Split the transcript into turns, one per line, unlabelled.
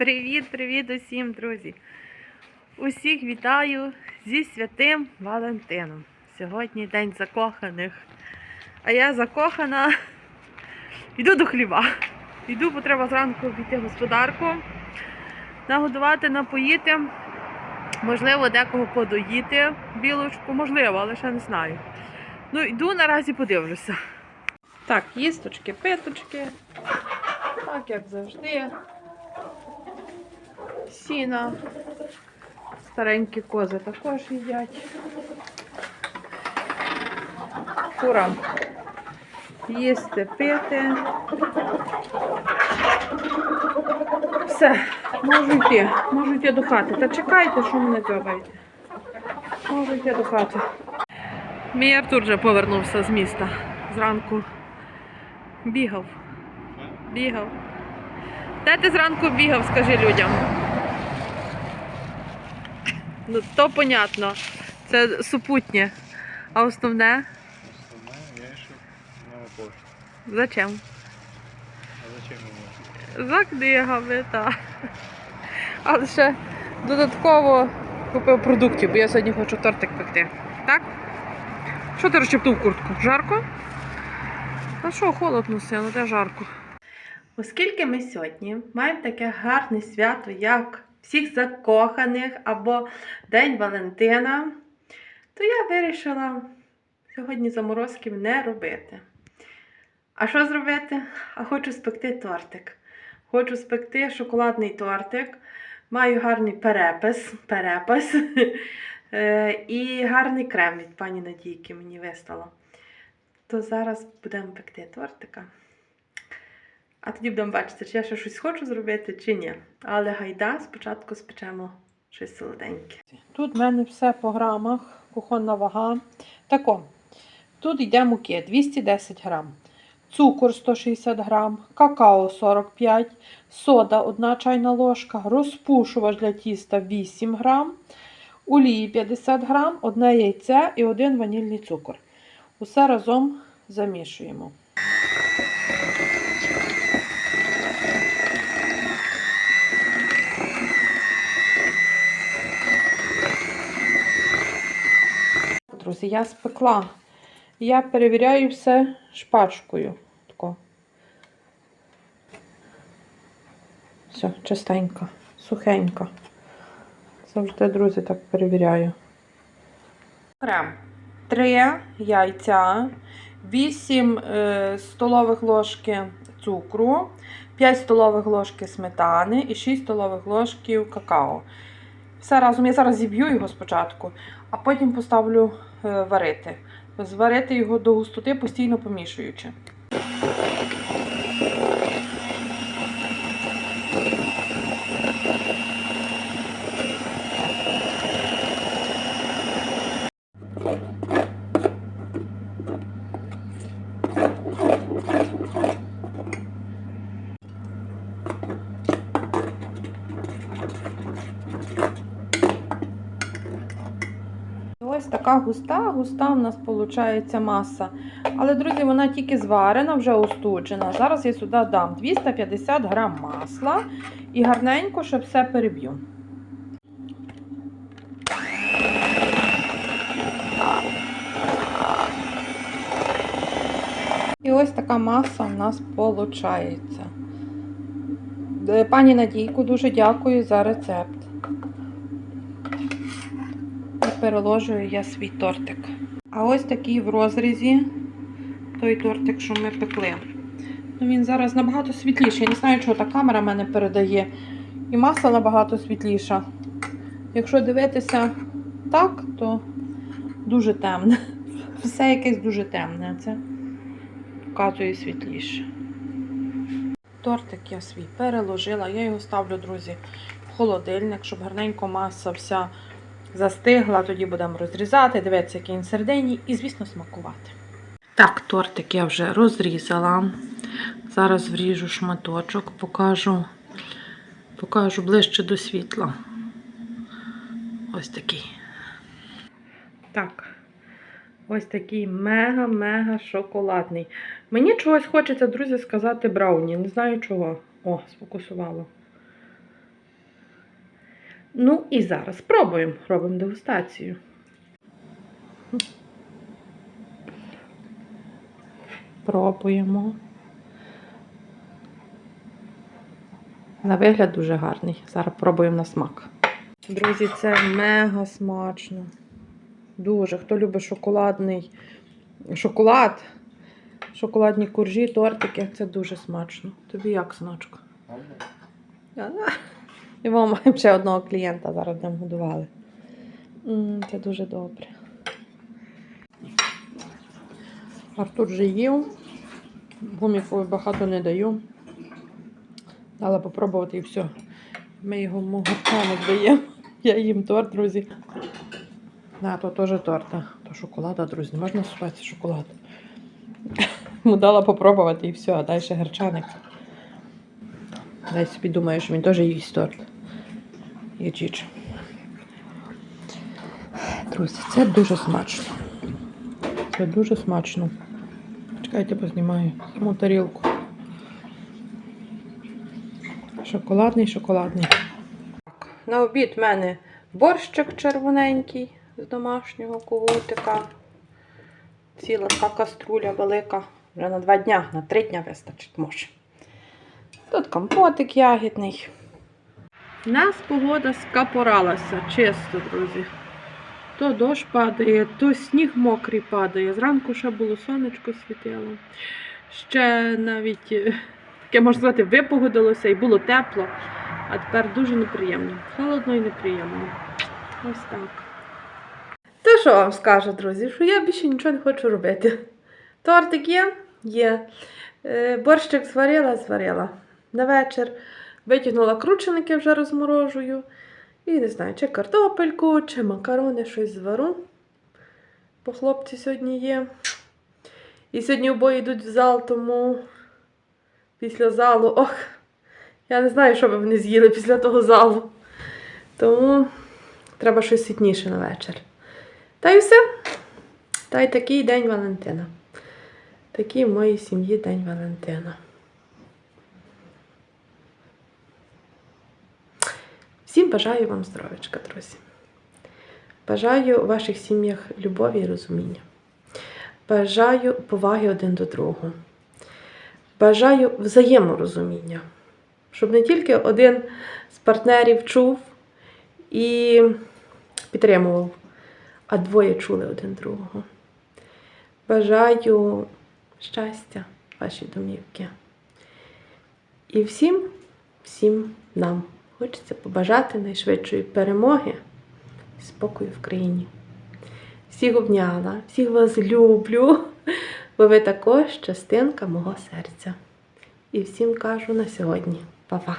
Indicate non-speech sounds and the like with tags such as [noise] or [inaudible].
Привіт-привіт усім, друзі! Усіх вітаю зі святим Валентином. Сьогодні день закоханих. А я закохана. Йду до хліба. Йду, бо треба зранку обійти господарку, нагодувати, напоїти. Можливо, декого подоїти білочку, можливо, але ще не знаю. Ну, йду наразі подивлюся. Так, їсточки, питочки. Так, як завжди. Сіна. Старенькі кози також їдять. Курам їсти, пити. Все, можу йти, можу йти до хати. Та чекайте, що мене дзьобаєте. Можу йти до хати. Мій Артур вже повернувся з міста. Зранку бігав. Бігав. Де ти зранку бігав, скажи людям. Ну, то понятно. Це супутнє. А основне,
Основное, я еще на пошту.
зачем?
А зачем ему?
За книгами, так. Але ще додатково купив продуктів, бо я сьогодні хочу тортик пекти. Так? Що ти розчептив куртку? Жарко? Та що, холодно сило, де жарко. Оскільки ми сьогодні маємо таке гарне свято, як всіх закоханих або День Валентина, то я вирішила сьогодні заморозків не робити. А що зробити? А хочу спекти тортик. Хочу спекти шоколадний тортик. Маю гарний перепис, перепис [laughs] е, і гарний крем від пані Надійки мені вислала. То зараз будемо пекти тортика. А тоді будемо бачити, чи я ще щось хочу зробити, чи ні. Але гайда, спочатку спечемо щось солоденьке. Тут в мене все по грамах, кухонна вага. Тако, тут йде муки 210 грам, цукор 160 грам, какао 45, сода 1 чайна ложка, розпушувач для тіста 8 грам, олії 50 грам, одне яйце і один ванільний цукор. Усе разом замішуємо. Друзі, я спекла. Я перевіряю все шпачкою. Тако. Все, чистенько, сухенько. Завжди, друзі, так перевіряю. Крем. 3 яйця, 8 е, столових ложки цукру, 5 столових ложки сметани і 6 столових ложків какао. Все разом я зараз зіб'ю його спочатку, а потім поставлю е, варити. Зварити його до густоти, постійно помішуючи. Ось така густа, густа в нас виходить маса. Але, друзі, вона тільки зварена, вже остуджена. Зараз я сюди дам 250 грам масла і гарненько, щоб все переб'ю. І ось така маса у нас виходить. Пані Надійку дуже дякую за рецепт. І переложую я свій тортик. А ось такий в розрізі той тортик, що ми пекли. Ну, Він зараз набагато світліший. Я не знаю, чого та камера мене передає. І маса набагато світліша. Якщо дивитися так, то дуже темне. [laughs] Все якесь дуже темне. Це показує світліше. Тортик я свій переложила. Я його ставлю, друзі, в холодильник, щоб гарненько маса вся застигла, тоді будемо розрізати, дивитися, який він середині, і, звісно, смакувати. Так, тортик я вже розрізала. Зараз вріжу шматочок, покажу, покажу ближче до світла. Ось такий. Так. Ось такий мега-мега шоколадний. Мені чогось хочеться, друзі, сказати брауні. Не знаю чого. О, сфокусувало. Ну і зараз пробуємо. Робимо дегустацію. Пробуємо. На вигляд дуже гарний. Зараз пробуємо на смак. Друзі, це мега смачно. Дуже. Хто любить шоколадний шоколад, шоколадні коржі, тортики, це дуже смачно. Тобі як, синочку? І ми маємо ще одного клієнта, зараз нам годували. Це дуже добре. Артур вже їв. Гуміку багато не даю. Дала попробувати і все. Ми його моготами даємо. Я їм торт, друзі. Да, то теж торт. То шоколада, друзі. Не можна спати шоколад. Йому дала попробувати і все, а далі герчаник. Дай собі думаю, що він теж їсть торт. І. Друзі, це дуже смачно. Це дуже смачно. Чекайте, познімаю саму тарілку. Шоколадний, шоколадний. На обід в мене борщик червоненький з домашнього когутика. Ціла така каструля велика. Вже на два дня, на три дня вистачить може. Тут компотик ягідний. У нас погода скапоралася, чисто, друзі. То дощ падає, то сніг мокрий падає. Зранку ще було сонечко світило. Ще навіть е, таке можна сказати, випогодилося і було тепло, а тепер дуже неприємно. Холодно і неприємно. Ось так. То що вам скажу, друзі, що я більше нічого не хочу робити. Тортик є? Є. Е, Борщик зварила, зварила. На вечір витягнула крученики, вже розморожую. І не знаю, чи картопельку, чи макарони, щось звару. Бо хлопці сьогодні є. І сьогодні обоє йдуть в зал, тому після залу, ох, я не знаю, що би вони з'їли після того залу. Тому треба щось ситніше на вечір. Та й все. Та й такий день Валентина. Такий в моїй сім'ї День Валентина. Всім бажаю вам здоров'ячка, друзі. Бажаю у ваших сім'ях любові і розуміння. Бажаю поваги один до другого. Бажаю взаєморозуміння, щоб не тільки один з партнерів чув і підтримував, а двоє чули один другого. Бажаю щастя вашій домівки. І всім, всім нам хочеться побажати найшвидшої перемоги і спокою в країні. Всіх обняла, всіх вас люблю, бо ви також частинка мого серця. І всім кажу на сьогодні. Па-па!